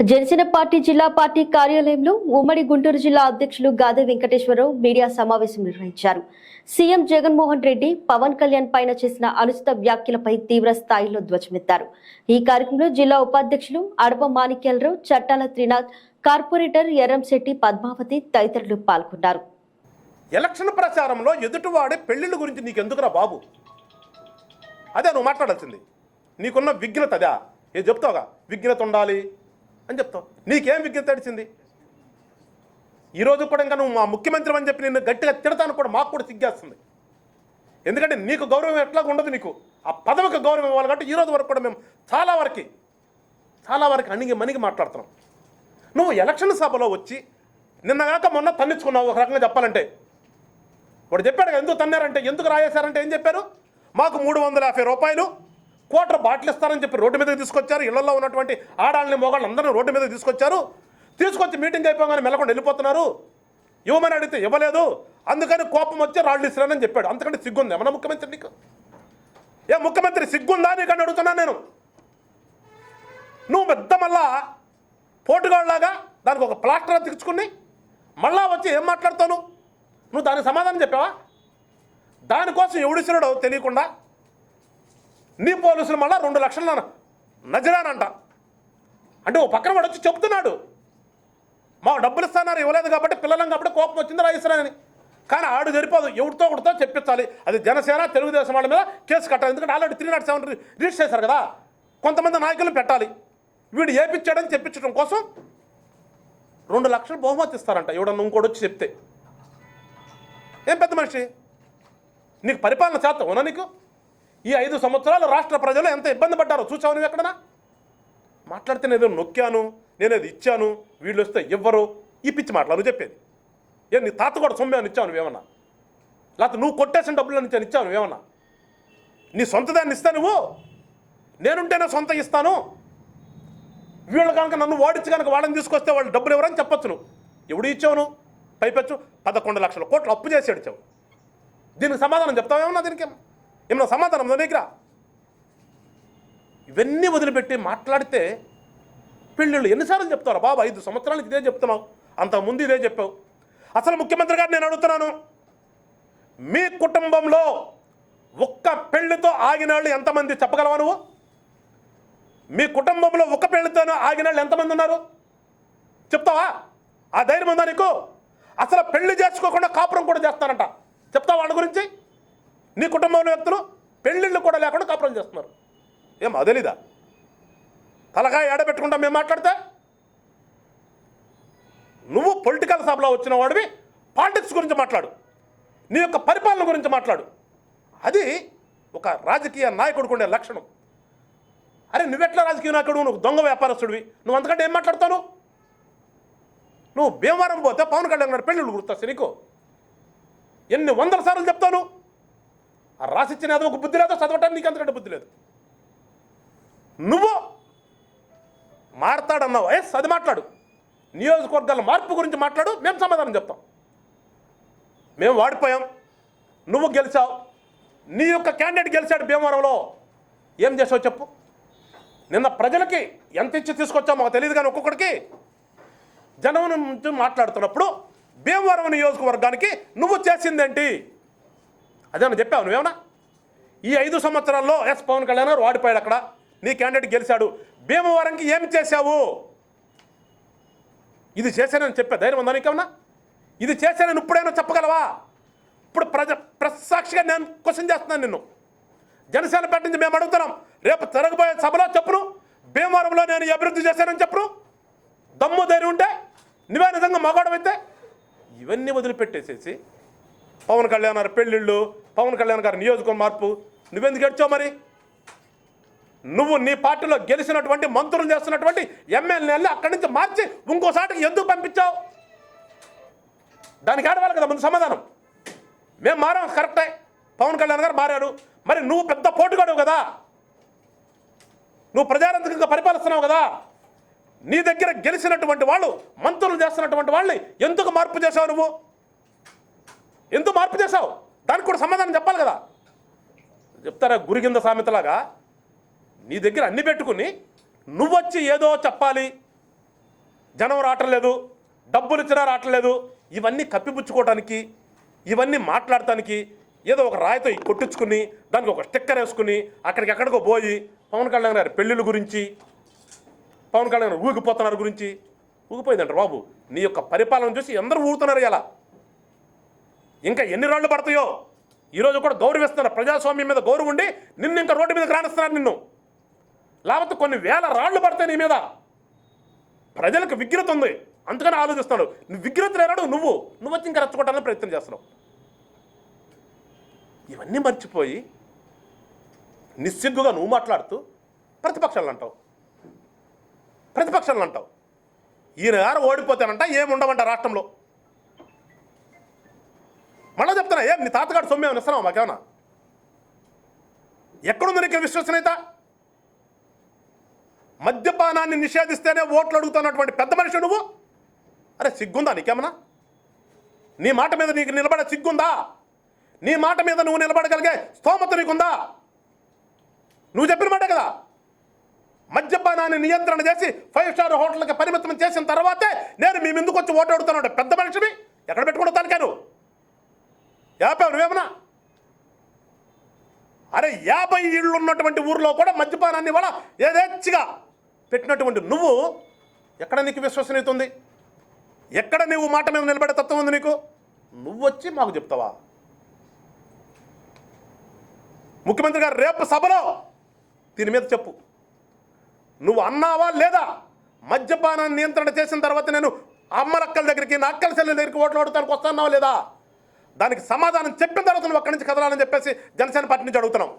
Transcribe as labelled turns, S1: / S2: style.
S1: Janasena party జిల్లా party కార్యాలయంలో ఉమ్మడి గుంటూరు జిల్లా అధ్యక్షులు గాదే వెంకటేశ్వరరావు మీడియా సమావేశం నిర్వహించారు. సీఎం జగన్మోహన్ రెడ్డి పవన్ కళ్యాణ్ పైన చేసిన అనుచిత వ్యాఖ్యలపై తీవ్ర స్థాయిలో ధ్వజమెత్తారు. ఈ కార్యక్రమంలో జిల్లా ఉపాధ్యక్షులు అడప మాణిక్యాలరావు చట్టాల త్రినాథ్ కార్పొరేటర్ ఎర్రంశెట్టి పద్మావతి తదితరులు పాల్గొన్నారు.
S2: ఎలక్షన్ ప్రచారంలో ఎదుటివాడే పెళ్ళిళ్ళ గురించి నీకెందుకురా బాబు? అదే నువ్వు మాట్లాడాల్సింది. నీకున్న విఘ్నత అదా. ఏ చెప్తావుగా? విఘ్నత ఉండాలి అని చెప్తావు. నీకేం విజ్ఞత తడిచింది? ఈరోజు కూడా ఇంకా నువ్వు మా ముఖ్యమంత్రి అని చెప్పి నిన్ను గట్టిగా తిడతాను కూడా మాకు కూడా సిగ్గేస్తుంది. ఎందుకంటే నీకు గౌరవం ఎట్లా ఉండదు నీకు. ఆ పదవికి గౌరవం ఇవ్వాలి కాబట్టి ఈరోజు వరకు కూడా మేము చాలా వరకు చాలా వరకు అణిగి మణిగి మాట్లాడుతున్నాం. నువ్వు ఎలక్షన్ సభలో వచ్చి నిన్నగాక మొన్న తన్నించుకున్నావు ఒక రకంగా చెప్పాలంటే. వాడు చెప్పాడు ఎందుకు తన్నారంటే ఎందుకు రాయేశారంటే ఏం చెప్పారు? మాకు మూడు వందల యాభై రూపాయలు క్వార్టర్ బాటిల్ ఇస్తారని చెప్పి రోడ్డు మీదకి తీసుకొచ్చారు. ఇళ్ళలో ఉన్నటువంటి ఆడాళ్ళని మొగాళ్ళు అందరినీ రోడ్డు మీదకి తీసుకొచ్చారు. తీసుకొచ్చి మీటింగ్ అయిపోగానే మెలకుండా వెళ్ళిపోతున్నారు. ఇవ్వమని అడిగితే ఇవ్వలేదు. అందుకని కోపం వచ్చి రాళ్ళు ఇస్తానని చెప్పాడు. అంతకంటే సిగ్గుంది. ఏమన్నా ముఖ్యమంత్రి నీకు? ఏ ముఖ్యమంత్రి సిగ్గుందా నీకని అడుగుతున్నాను నేను. నువ్వు పెద్ద మళ్ళా పోటుగాళ్ళలాగా దానికి ఒక ప్లాస్టర్ అతికించుకుని మళ్ళా వచ్చి ఏం మాట్లాడతావు నువ్వు? నువ్వు దానికి సమాధానం చెప్పావా? దానికోసం ఎవడిసినాడో తెలియకుండా నీ పోలీసులు మళ్ళా రెండు లక్షల నజరానంట. అంటే ఓ పక్కన వాడు వచ్చి చెప్తున్నాడు. మాకు డబ్బులు ఇస్తున్నారు ఇవ్వలేదు కాబట్టి పిల్లలం కాబట్టి కోపం వచ్చింది రాయిస్తున్నానని కానీ ఆడు సరిపోదు ఎవరితో ఒకటితో చెప్పించాలి. అది జనసేన తెలుగుదేశం వాళ్ళ మీద కేసు కట్టాలి. ఎందుకంటే already three not seven register చేశారు కదా. కొంతమంది నాయకులు పెట్టాలి. వీడు ఏపించాడని చెప్పించడం కోసం రెండు లక్షలు బహుమతి ఇస్తారంట. ఎవడన్నా ఇంకోటి వచ్చి చెప్తే. ఏం పెద్ద మనిషి? నీకు పరిపాలన చేత ఉన్నా నీకు? ఈ ఐదు సంవత్సరాలు రాష్ట్ర ప్రజలు ఎంత ఇబ్బంది పడ్డారో చూసావు నువ్వు ఎక్కడనా మాట్లాడితే నేను ఏదో నొక్కాను నేను అది ఇచ్చాను వీళ్ళు వస్తే ఇవ్వరు ఈ పిచ్చి మాటలు నువ్వు చెప్పేది. ఏ నీ తాత కూడా సొమ్మే అని ఇచ్చావు నువ్వేమన్నా? లేకపోతే నువ్వు కొట్టేసిన డబ్బులు నుంచి ఇచ్చావు నువ్వేమన్నా? నీ సొంత దాన్ని ఇస్తా నువ్వు. నేనుంటేనే సొంత ఇస్తాను. వీళ్ళు కనుక నన్ను ఓడించి కనుక వాళ్ళని తీసుకొస్తే వాళ్ళు డబ్బులు ఎవరని చెప్పొచ్చు నువ్వు ఎవడు ఇచ్చావు నువ్వు పైపెచ్చు. పదకొండు లక్షల కోట్లు అప్పు చేసి ఇచ్చావు దీనికి సమాధానం చెప్తావేమన్నా దీనికి? ఏమన్నా సమాధానం ఉందా దగ్గర? ఇవన్నీ వదిలిపెట్టి మాట్లాడితే పెళ్ళిళ్ళు ఎన్నిసార్లు చెప్తారు బాబు? ఐదు సంవత్సరాలకి ఇదే చెప్తున్నావు. అంతకుముందు ఇదే చెప్పావు. అసలు ముఖ్యమంత్రి గారు నేను అడుగుతున్నాను. మీ కుటుంబంలో ఒక్క పెళ్ళితో ఆగిన వాళ్ళు ఎంతమంది చెప్పగలవా నువ్వు? మీ కుటుంబంలో ఒక్క పెళ్ళితోనే ఆగిన వాళ్ళు ఎంతమంది ఉన్నారు? చెప్తావా? ఆ ధైర్యం ఉందా నీకు? అసలు పెళ్ళి చేసుకోకుండా కాపురం కూడా చేస్తానంట. చెప్తావా వాళ్ళ గురించి? నీ కుటుంబంలో వ్యక్తులు పెళ్ళిళ్ళు కూడా లేకుండా కాపురం చేస్తున్నారు. ఏం అదలిదా తలకాయ ఏడబెట్టుకుంటా మేము మాట్లాడితే? నువ్వు పొలిటికల్ సభలో వచ్చిన వాడివి పాలిటిక్స్ గురించి మాట్లాడు నీ యొక్క పరిపాలన గురించి మాట్లాడు. అది ఒక రాజకీయ నాయకుడికి ఉండే లక్షణం. అరే నువ్వెట్లా రాజకీయ నాయకుడు నువ్వు దొంగ వ్యాపారస్తుడివి. నువ్వు అంతకంటే ఏం మాట్లాడతావు నువ్వు? భీమవరం పోతే పవన్ కళ్యాణ్ గారి పెళ్ళిళ్ళు గుర్తొస్తాయి నీకు. ఎన్ని వందల సార్లు చెప్తాను ఆ రాసిచ్చిన ఒక బుద్ధి లేదో చదవటానికి నీకు అంతకంటే బుద్ధి లేదు. నువ్వు మారతాడన్నావు ఎస్ అది మాట్లాడు. నియోజకవర్గాల మార్పు గురించి మాట్లాడు మేము సమాధానం చెప్తాం. మేము వాడిపోయాం. నువ్వు గెలిచావు. నీ యొక్క క్యాండిడేట్ గెలిచాడు భీమవరంలో. ఏం చేసావు చెప్పు. నిన్న ప్రజలకి ఎంత ఇచ్చి తీసుకొచ్చావు మాకు తెలియదు కానీ ఒక్కొక్కడికి. జనం నుంచి మాట్లాడుతున్నప్పుడు భీమవరం నియోజకవర్గానికి నువ్వు చేసిందేంటి? అదేమన్నా చెప్పావు నువ్వేమన్నా? ఈ ఐదు సంవత్సరాల్లో ఎస్ పవన్ కళ్యాణ్ గారు వాడిపోయాడు అక్కడ. నీ క్యాండిడేట్ గెలిచాడు. భీమవరంకి ఏం చేశావు? ఇది చేశానని చెప్పే ధైర్యం ఉందా నీకేమన్నా? ఇది చేశానని ఇప్పుడైనా చెప్పగలవా? ఇప్పుడు ప్రజ ప్రసాక్షిగా నేను క్వశ్చన్ చేస్తున్నాను నిన్ను. జనసేన పార్టీ నుంచి మేము అడుగుతున్నాం. రేపు జరగబోయే సభలో చెప్పును భీమవరంలో నేను అభివృద్ధి చేశానని చెప్పును దమ్ము ధైర్యం ఉంటే నువ్వే నిజంగా మగవాడమైతే ఇవన్నీ వదిలిపెట్టేసేసి పవన్ కళ్యాణ్ గారి పెళ్ళిళ్ళు పవన్ కళ్యాణ్ గారి నియోజకవర్గం మార్పు. నువ్వెందుకు ఏడ్చావు మరి? నువ్వు నీ పార్టీలో గెలిచినటువంటి మంత్రులు చేస్తున్నటువంటి ఎమ్మెల్యేలు అక్కడి నుంచి మార్చి ఇంకోసారి ఎందుకు పంపించావు? దానికి ఆడవాలి కదా ముందు సమాధానం. మేము మారాం కరెక్టే. పవన్ కళ్యాణ్ గారు మారారు. మరి నువ్వు పెద్ద పోటుగాడు కదా. నువ్వు ప్రజారంతకంగా పరిపాలిస్తున్నావు కదా. నీ దగ్గర గెలిచినటువంటి వాళ్ళు మంత్రులు చేస్తున్నటువంటి వాళ్ళని ఎందుకు మార్పు చేశావు నువ్వు? ఎందుకు మార్పు చేశావు? దానికి కూడా సమాధానం చెప్పాలి కదా. చెప్తారా గురి కింద సామెతలాగా? నీ దగ్గర అన్ని పెట్టుకుని నువ్వొచ్చి ఏదో చెప్పాలి. జనం రావట్లేదు డబ్బులు ఇచ్చినా రావట్లేదు. ఇవన్నీ కప్పిపుచ్చుకోవడానికి ఇవన్నీ మాట్లాడటానికి ఏదో ఒక రాయితో కొట్టించుకుని దానికి ఒక స్టిక్కర్ వేసుకుని అక్కడికి ఎక్కడికో పోయి పవన్ కళ్యాణ్ గారి పెళ్ళిళ్ళ గురించి పవన్ కళ్యాణ్ గారు ఊగిపోతున్నారు గురించి ఊగిపోయిందంటారు బాబు. నీ యొక్క పరిపాలన చూసి అందరూ ఊగుతున్నారు ఇలా ఇంకా ఎన్ని రాళ్ళు పడతాయో? ఈరోజు కూడా గౌరవిస్తున్నారు ప్రజాస్వామ్యం మీద గౌరవం ఉండి నిన్ను ఇంకా రోడ్డు మీదకి రాణిస్తున్నారు నిన్ను. లేకపోతే కొన్ని వేల రాళ్ళు పడతాయి నీ మీద. ప్రజలకు విగ్రత ఉంది. అందుకని ఆలోచిస్తాడు నువ్వు విగ్రత లేనాడు నువ్వు. నువ్వు వచ్చి ఇంకా రెచ్చగొట్టాలని ప్రయత్నం చేస్తున్నావు. ఇవన్నీ మర్చిపోయి నిస్సిగ్గుగా నువ్వు మాట్లాడుతూ ప్రతిపక్షాలు అంటావు. ప్రతిపక్షాలు అంటావు. ఈయన గారు ఓడిపోతానంట ఏమి ఉండవంట రాష్ట్రంలో. మళ్ళా చెప్తున్నా ఏం నీ తాతగాడు సొమ్ము ఏమైనా ఇస్తున్నావు మాకేమన్నా? ఎక్కడుంది నీకు విశ్వసనీయత? మద్యపానాన్ని నిషేధిస్తేనే ఓట్లు అడుగుతున్నటువంటి పెద్ద మనిషి నువ్వు? అరే సిగ్గుందా నీకేమన్నా? నీ మాట మీద నీకు నిలబడే సిగ్గుందా? నీ మాట మీద నువ్వు నిలబడగలిగే స్తోమత నీకుందా? నువ్వు చెప్పిన మాట కదా. మద్యపానాన్ని నియంత్రణ చేసి ఫైవ్ స్టార్ హోటల్కి పరిమితం చేసిన తర్వాతే నేను మీ ముందుకు వచ్చి ఓటు అడుగుతున్నాడు పెద్ద మనిషిని ఎక్కడ పెట్టుకుంటాను కాను యాభై నువ్వేమన్నా? అరే యాభై ఇళ్ళు ఉన్నటువంటి ఊర్లో కూడా మద్యపానాన్ని వాళ్ళ ఏదేచ్చిగా పెట్టినటువంటి నువ్వు ఎక్కడ నీకు విశ్వసనీయత ఉంది? ఎక్కడ నువ్వు మాట మీద నిలబడే తత్వం ఉంది నీకు? నువ్వు వచ్చి మాకు చెప్తావా? ముఖ్యమంత్రి గారు రేపు సభలో దీని మీద చెప్పు. నువ్వు అన్నావా లేదా? మద్యపానాన్ని నియంత్రణ చేసిన తర్వాత నేను అమ్మలక్కల దగ్గరికి నా అక్కల చెల్లెల దగ్గరికి ఓట్లు అడుగుతానికి వస్తున్నావా లేదా? దానికి సమాధానం చెప్పిన తర్వాత నువ్వు అక్కడి నుంచి కదలాలని చెప్పేసి జనసేన పార్టీ నుంచి అడుగుతున్నాం